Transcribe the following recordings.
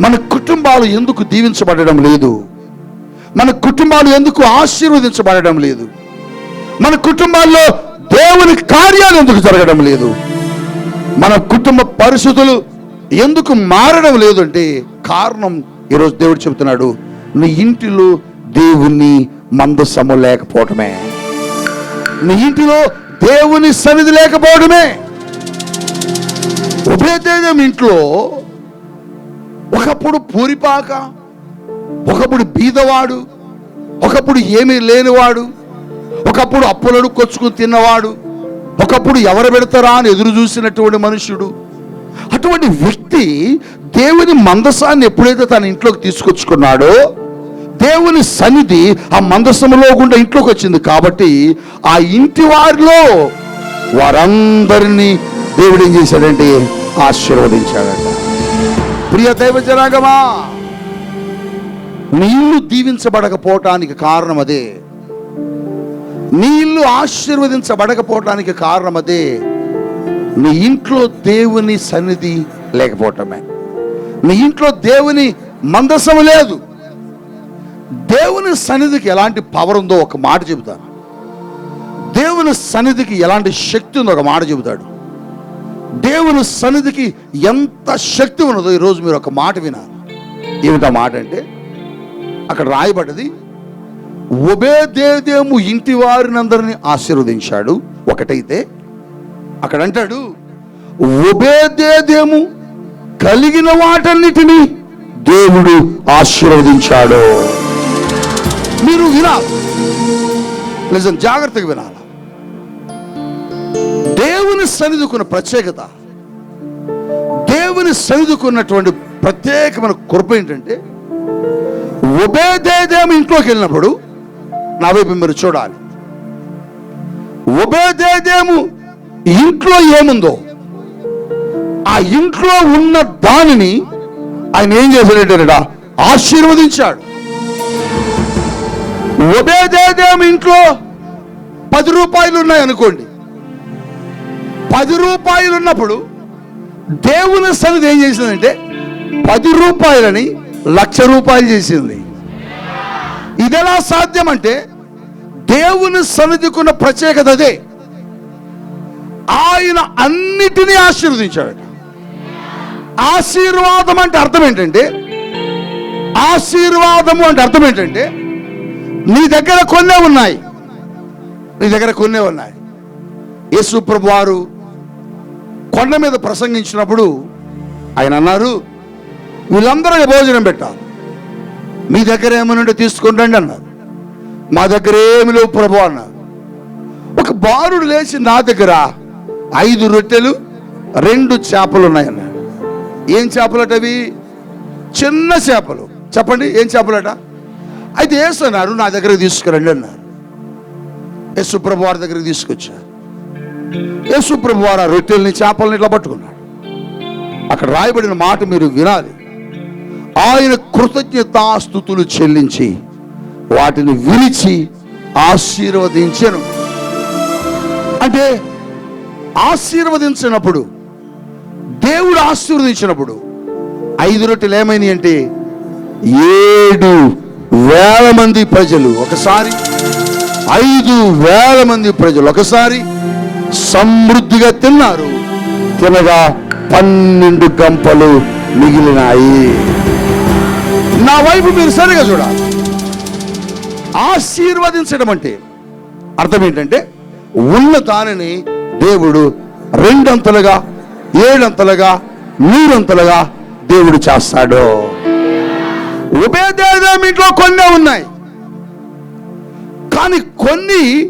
మన కుటుంబాలు ఎందుకు దీవించబడడం లేదు? మన కుటుంబాలు ఎందుకు ఆశీర్వదించబడడం లేదు? మన కుటుంబాల్లో దేవుని కార్యాలు ఎందుకు జరగడం లేదు? మన కుటుంబ పరిస్థితులు ఎందుకు మారడం లేదు అంటే కారణం ఈరోజు దేవుడు చెబుతున్నాడు. నీ ఇంటిలో దేవుని మందసము లేకపోవటమే. నీ ఇంటిలో దేవుని సన్నిధి లేకపోవడమే ఉభయదేవం ఇంట్లో ఒకప్పుడు పూరిపాక ఒకప్పుడు బీదవాడు ఒకప్పుడు ఏమీ లేనివాడు ఒకప్పుడు అప్పులను కొచ్చుకుని తిన్నవాడు ఒకప్పుడు ఎవరు పెడతారా అని ఎదురు చూసినటువంటి మనుష్యుడు అటువంటి వ్యక్తి దేవుని మందసాన్ని ఎప్పుడైతే తన ఇంట్లోకి తీసుకొచ్చుకున్నాడో దేవుని సన్నిధి ఆ మందసములో గుండా ఇంట్లోకి వచ్చింది కాబట్టి ఆ ఇంటి వారిలో వారందరినీ దేవుడు ఏం చేశాడంటే ఆశీర్వదించాడంట. ప్రియ దైవ జనాగమా నీళ్ళు దీవించబడకపోవటానికి కారణం అదే. నీళ్ళు ఆశీర్వదించబడకపోవటానికి కారణం అదే. నీ ఇంట్లో దేవుని సన్నిధి లేకపోవటమే. నీ ఇంట్లో దేవుని మందసము లేదు. దేవుని సన్నిధికి ఎలాంటి పవర్ ఉందో ఒక మాట చెబుతాను. దేవుని సన్నిధికి ఎలాంటి శక్తి ఉందో ఒక మాట చెబుతాడు. దేవుని సన్నిధికి ఎంత శక్తి ఉన్నదో ఈరోజు మీరు ఒక మాట వినాలి. ఏమిటా మాట అంటే అక్కడ రాయబడ్డది ఉబేదేదేము ఇంటి వారినందరినీ ఆశీర్వదించాడు. ఒకటైతే అక్కడ అంటాడు ఉబేదేదేము కలిగిన వాటన్నిటినీ దేవుడు ఆశీర్వదించాడు. మీరు వినాలి. నిజం జాగ్రత్తగా వినాలి. దేవుని సన్నిధికున్న ప్రత్యేకత. దేవుని సన్నిధికున్నటువంటి ప్రత్యేకమైన కృప ఏంటంటే ఉబేదేదేము ఇంట్లోకి వెళ్ళినప్పుడు నా వైపు మీరు చూడాలి. ఉభయదేదేము ఇంట్లో ఏముందో ఆ ఇంట్లో ఉన్న దానిని ఆయన ఏం చేశాడంటే ఆశీర్వదించాడు. ఉబేదేదేము ఇంట్లో పది రూపాయలు ఉన్నాయి అనుకోండి పది రూపాయలు ఉన్నప్పుడు దేవుని సన్నిధి ఏం చేసిందంటే పది రూపాయలని లక్ష రూపాయలు చేసింది. ఇది ఎలా సాధ్యం అంటే దేవుని సన్నిధికున్న ప్రత్యేకత అదే. ఆయన అన్నిటినీ ఆశీర్వదించాడు ఆశీర్వాదం అంటే అర్థం ఏంటంటే ఆశీర్వాదము అంటే అర్థం ఏంటంటే నీ దగ్గర కొన్నే ఉన్నాయి. నీ దగ్గర కొన్నే ఉన్నాయి. యేసు ప్రభు వారు కొండ మీద ప్రసంగించినప్పుడు ఆయన అన్నారు వీళ్ళందరికీ భోజనం పెట్టాలి. మీ దగ్గర ఏమనుంటే తీసుకుని రండి అన్నారు. మా దగ్గర ఏమి లేవు ప్రభు అన్నారు. ఒక బారుడు లేచి నా దగ్గర ఐదు రొట్టెలు రెండు చేపలు ఉన్నాయన్నాడు ఏం చేపలట అవి? చిన్న చేపలు. చెప్పండి ఏం చేపలట? అయితే వేస్తున్నారు నా దగ్గర తీసుకురండి అన్నారు. యేసు ప్రభు వారి దగ్గరికి తీసుకొచ్చారు. యేసు ప్రభు వారు ఆ రొట్టెల్ని చేపలని ఇట్లా పట్టుకున్నాడు. అక్కడ రాయబడిన మాట మీరు వినాలి. ఆయన కృతజ్ఞతాస్థుతులు చెల్లించి వాటిని విరిచి ఆశీర్వదించను. అంటే ఆశీర్వదించినప్పుడు దేవుడు ఆశీర్వదించినప్పుడు ఐదు రొట్టెలు ఏమైనాయి అంటే ఏడు వేల మంది ప్రజలు. ఒకసారి ఐదు వేల మంది ప్రజలు. ఒకసారి సమృద్ధిగా తిన్నారు. తినగా పన్నెండు గంపలు మిగిలినాయి. నా వైపు మీరు సరిగా చూడాలి. ఆశీర్వదించడం అంటే అర్థం ఏంటంటే ఉన్న దానిని దేవుడు రెండంతలుగా ఏడంతలుగా మూడంతలుగా దేవుడు చేస్తాడు. ఉభయదేవం ఇంట్లో కొన్ని ఉన్నాయి. కానీ కొన్ని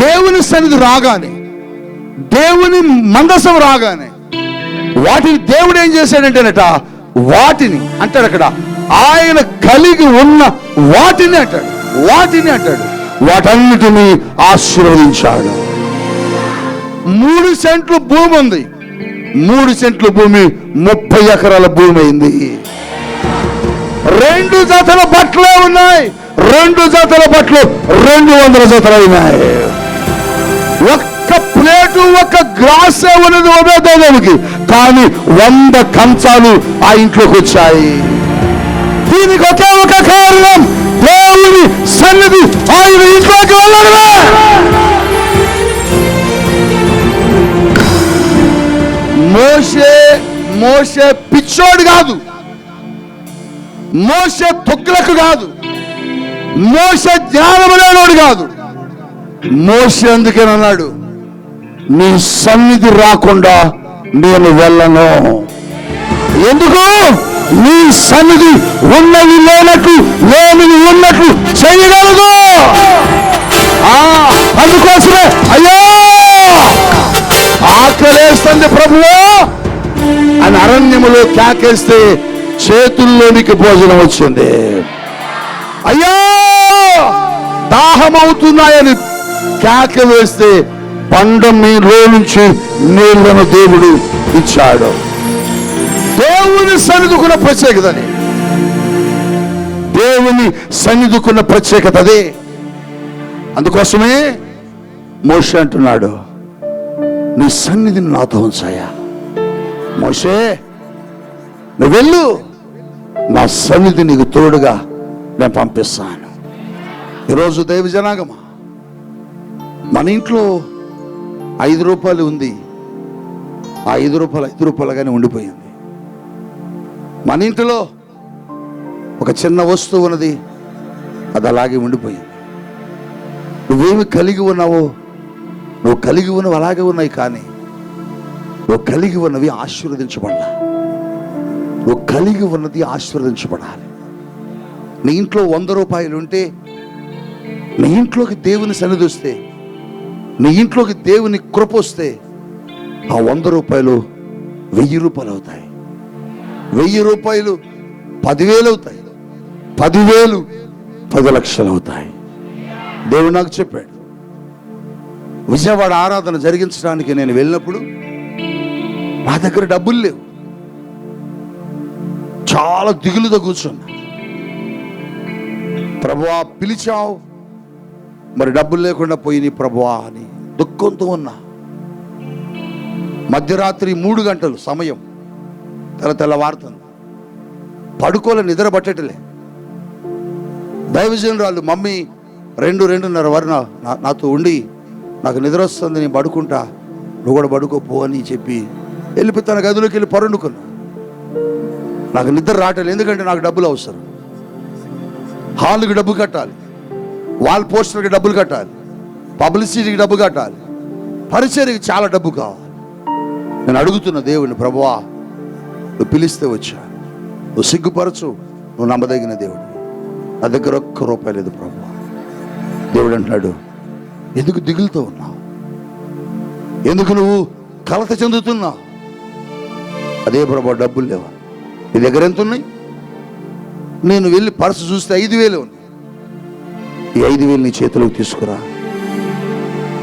దేవుని సన్నిధి రాగానే దేవుని మందసం రాగానే వాటిని దేవుడు ఏం చేశాడంటేనట వాటిని అంటాడు అక్కడ ఆయన కలిగి ఉన్న వాటిని అంటాడు వాటిని అంటాడు వాటన్నిటిని ఆశీర్వదించాడు. మూడు సెంట్లు భూమి ఉంది. మూడు సెంట్ల భూమి ముప్పై ఎకరాల భూమి అయింది. రెండు జతల బట్టలే ఉన్నాయి. రెండు జతల బట్టలు రెండు వందల జతలు అయినాయి. ప్లేట్ ఒక గ్రాసే ఉన్నది ఉపేదేవునికి కానీ వంద కంచాలు ఆ ఇంట్లోకి వచ్చాయి. దీనికి ఒకే ఒక కారణం దేవుని సన్నిధి ఆయన ఇంట్లోకి వెళ్ళడమే. మోషే మోషే పిచ్చోడు కాదు. మోసే తొక్కులకు కాదు. మోసే జ్ఞానము లేనోడు కాదు. మోసే అందుకేనన్నాడు నీ సన్నిధి రాకుండా నేను వెళ్ళను. ఎందుకు? నీ సన్నిధి ఉన్నది లేనట్టు లేనిది ఉన్నట్లు చేయగలదు. ఆ, అందుకోసమే అయ్యో! ఆకలేస్తుంది ప్రభువా. అని అరణ్యములో కేకేస్తే చేతుల్లోనికి భోజనం వచ్చింది. అయ్యో! దాహమవుతున్నాయని కేక వేస్తే బండ మీలో నుంచి నీళ్ళను దేవుడు ఇచ్చాడు. దేవుని సన్నిధికున్న ప్రత్యేకత అది. దేవుని సన్నిధికున్న ప్రత్యేకత అది. అందుకోసమే మోషే అంటున్నాడు నీ సన్నిధిని నాతో ఉంచాయా? మోషే నువ్వు వెళ్ళు. నా సన్నిధి నీకు తోడుగా నేను పంపిస్తాను. ఈరోజు దైవ జనాగమా మన ఇంట్లో ఐదు రూపాయలు ఉంది. ఆ ఐదు రూపాయలు ఐదు రూపాయలుగానే ఉండిపోయింది. మన ఇంట్లో ఒక చిన్న వస్తువు ఉన్నది. అది అలాగే ఉండిపోయింది. నువ్వేమి కలిగి ఉన్నావో నువ్వు కలిగి ఉన్నవి అలాగే ఉన్నాయి కానీ నువ్వు కలిగి ఉన్నవి ఆశీర్వదించబడాల. నువ్వు కలిగి ఉన్నది ఆశీర్వదించబడాలి. నీ ఇంట్లో వంద రూపాయలు ఉంటే నీ ఇంట్లోకి దేవుని సన్నిధిస్తే వస్తే నీ ఇంట్లోకి దేవుని కృప వస్తే ఆ వంద రూపాయలు వెయ్యి రూపాయలు అవుతాయి. వెయ్యి రూపాయలు పదివేలు అవుతాయి. పదివేలు పది లక్షలు అవుతాయి. దేవుడు నాకు చెప్పాడు విజయవాడ ఆరాధన జరిగించడానికి నేను వెళ్ళినప్పుడు నా దగ్గర డబ్బులు లేవు. చాలా దిగులుతో కూర్చున్నా. ప్రభు పిలిచావు మరి డబ్బులు లేకుండా పోయి ప్రభువా అని దుఃఖంతో ఉన్నా. మధ్యరాత్రి మూడు గంటలు సమయం తెల్ల తెల్లవారుతుంది పడుకోలే నిద్ర పట్టేటలే. దైవజనురాలు మమ్మీ రెండు రెండున్నర వరన నా- నాతో ఉండి నాకు నిద్ర వస్తుంది నేను పడుకుంటా నువ్వు కూడా పడుకోపో అని చెప్పి వెళ్ళిపోయి తన గదిలోకి వెళ్ళి పరుండుకున్నా. నాకు నిద్ర రావటం ఎందుకంటే నాకు డబ్బులు అవసరం. హాల్కి డబ్బు కట్టాలి. వాల్ పోస్టర్కి డబ్బులు కట్టాలి. పబ్లిసిటీకి డబ్బు కట్టాలి. పరిచయకి చాలా డబ్బు కావాలి. నేను అడుగుతున్న దేవుడిని ప్రభువా నువ్వు పిలిస్తే వచ్చా? నువ్వు సిగ్గుపరచు నువ్వు నమ్మదగిన దేవుడు నా దగ్గర ఒక్క రూపాయి లేదు ప్రభు దేవుడు అంటున్నాడు ఎందుకు దిగులుతో ఉన్నావు? ఎందుకు నువ్వు కలత చెందుతున్నావు? అదే ప్రభు డబ్బులు లేవా? నీ దగ్గర ఎంత ఉన్నాయి? నేను వెళ్ళి పర్సు చూస్తే ఐదు వేలు ఉన్నాయి. ఈ ఐదు వేలు నీ చేతిలోకి తీసుకురా.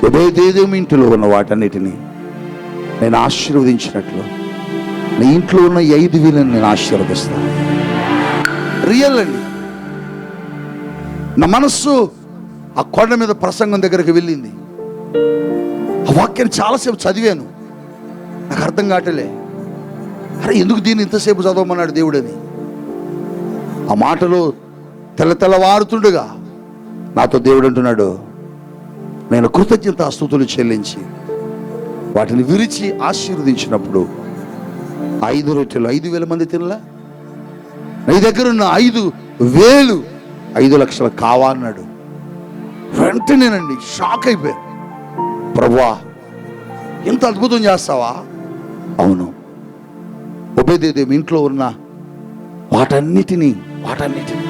ఉదయదేదేమి ఇంటిలో ఉన్న వాటన్నిటిని నేను ఆశీర్వదించినట్లు. నీ ఇంట్లో ఉన్న ఈ ఐదు వేలను నేను ఆశీర్వదిస్తాను రియల్ అండి నా మనస్సు ఆ కొండ మీద ప్రసంగం దగ్గరికి వెళ్ళింది. ఆ వాక్యాన్ని చాలాసేపు చదివాను. నాకు అర్థం కావట్లే. అరే ఎందుకు దీన్ని ఇంతసేపు చదవమన్నాడు దేవుడని? ఆ మాటలో తెల్ల తెల్లవారుతుండగా నాతో దేవుడు అంటున్నాడు నేను కృతజ్ఞత అస్తుతులు చెల్లించి వాటిని విరిచి ఆశీర్వదించినప్పుడు ఐదు రొట్టెలు ఐదు వేల మంది తినలా? నీ దగ్గర ఉన్న ఐదు వేలు ఐదు లక్షలు కావాలన్నాడు వెంటనేనండి షాక్ అయిపోయాను ప్రభువా ఇంత అద్భుతం చేస్తావా? అవును. ఉభయదేదేవి ఇంట్లో ఉన్న వాటన్నిటినీ వాటన్నిటిని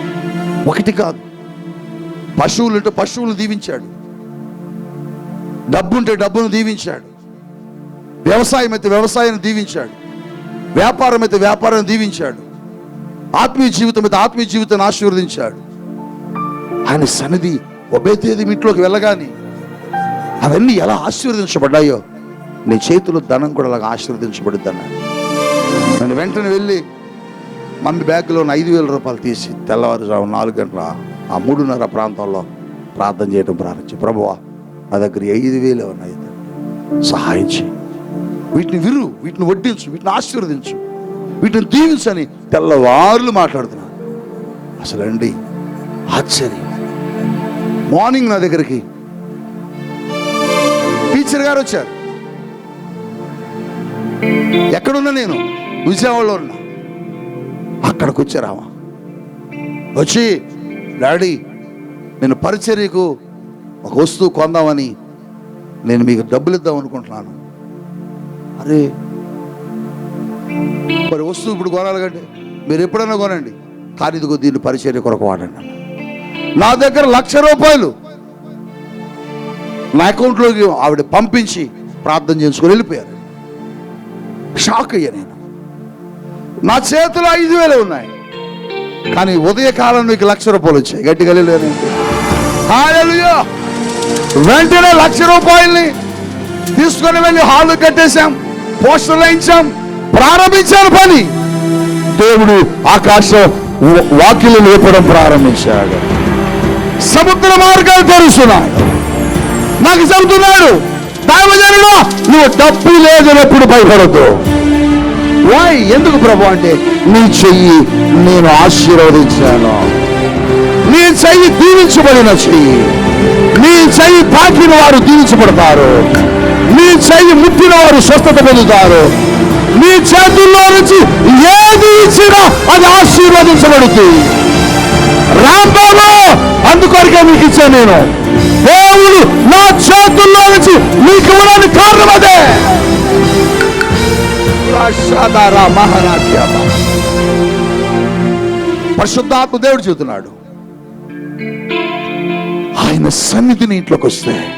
ఒకటి కాదు పశువులు ఉంటే పశువులను దీవించాడు. డబ్బుంటే డబ్బును దీవించాడు. వ్యవసాయం అయితే వ్యవసాయాన్ని దీవించాడు. వ్యాపారం అయితే వ్యాపారాన్ని దీవించాడు. ఆత్మీయ జీవితం అయితే ఆత్మీయ జీవితాన్ని ఆశీర్వదించాడు. ఆయన సన్నిధి ఒబేతేది ఇంట్లోకి వెళ్ళగానే అవన్నీ ఎలా ఆశీర్వదించబడ్డాయో నీ చేతిలో ధనం కూడా అలాగా ఆశీర్వదించబడుద్ది అన్నాడు నేను వెంటనే వెళ్ళి మమ్మీ బ్యాగ్లో ఉన్న ఐదు వేల రూపాయలు తీసి తెల్లవారుజాము నాలుగు గంటల ఆ మూడున్నర ప్రాంతంలో ప్రార్థన చేయడం ప్రారంభించి. ప్రభువా నా దగ్గర ఐదు వేలే ఉన్నాయి సహాయం చేయి. వీటిని విరు వీటిని వడ్డించు వీటిని ఆశీర్వదించు. వీటిని దీవించని తెల్లవారులు మాట్లాడుతున్నాను అసలు అండి ఆశ్చర్యం. మార్నింగ్ నా దగ్గరికి. టీచర్ గారు వచ్చారు. ఎక్కడున్నా నేను? విజయవాడలో ఉన్నా. అక్కడికి వచ్చారామా? వచ్చి డాడీ నేను పరిచర్యకు ఒక వస్తువు కొందామని నేను మీకు డబ్బులు ఇద్దాం అనుకుంటున్నాను. అరే మరి వస్తువు ఇప్పుడు కొనాలి కంటే మీరు ఎప్పుడైనా కొనండి. కానీ ఇదిగో దీన్ని పరిచర్య కొరకు వాడండి నా దగ్గర లక్ష రూపాయలు. నా అకౌంట్లోకి ఆవిడ పంపించి ప్రార్థన చేసుకుని వెళ్ళిపోయారు. షాక్ అయ్యా నేను. నా చేతిలో ఐదు వేలు ఉన్నాయి. కానీ ఉదయకాలం నీకు లక్ష రూపాయలు వచ్చాయి. గట్టిగా లేని వెంటనే లక్ష రూపాయల్ని తీసుకొని వెళ్ళి హాల్ కట్టేశాం పోస్టర్లు వేయించాం ప్రారంభించారు పని. దేవుడు ఆకాశం వాకిలు లేపడం ప్రారంభించాడు. సముద్ర మార్గాలు తెరుస్తున్నాడు నాకు చెబుతున్నాడు దైవజనుడు నువ్వు డబ్బు లేదన్నప్పుడు భయపడద్దు. వై ఎందుకు ప్రభు అంటే నీ చెయ్యి నేను ఆశీర్వదించాను. నీ చెయ్యి దీవించబడిన చెయ్యి. నీ చెయ్యి తాకిన వారు దీవించబడతారు. నీ చెయ్యి ముట్టిన వారు స్వస్థత పొందుతారు. నీ చేతుల్లో నుంచి ఏది ఇచ్చినా అది ఆశీర్వదించబడుతుంది. రాంబాబు అందుకొరకే మీకు ఇచ్చాను నేను. దేవుడు నా చేతుల్లో నుంచి మీకు ఇవ్వడానికి కారణం అదే. పరిశుద్ధాత్మ దేవుడు చెబుతున్నాడు. ఆయన సన్నిధిని ఇంట్లోకి వస్తే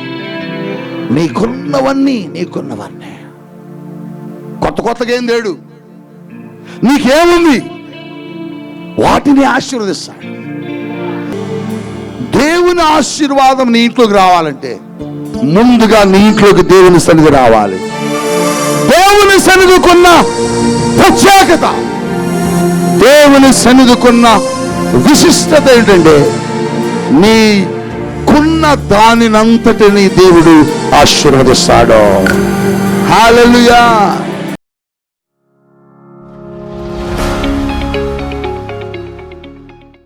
నీకున్నవన్నీ నీకున్నవన్నీ. కొత్త కొత్తగా ఏం లేడు. నీకేముంది? వాటిని ఆశీర్వదిస్తాడు. దేవుని ఆశీర్వాదం నీ ఇంట్లోకి రావాలంటే ముందుగా నీ ఇంట్లోకి దేవుని సన్నిధి రావాలి. సన్నిధికున్న ప్రత్యేకత. దేవుని సన్నిధికున్న విశిష్టత ఏంటంటే నీకున్న దానినంతటిని దేవుడు ఆశీర్వదిస్తాడు. హాలలుయా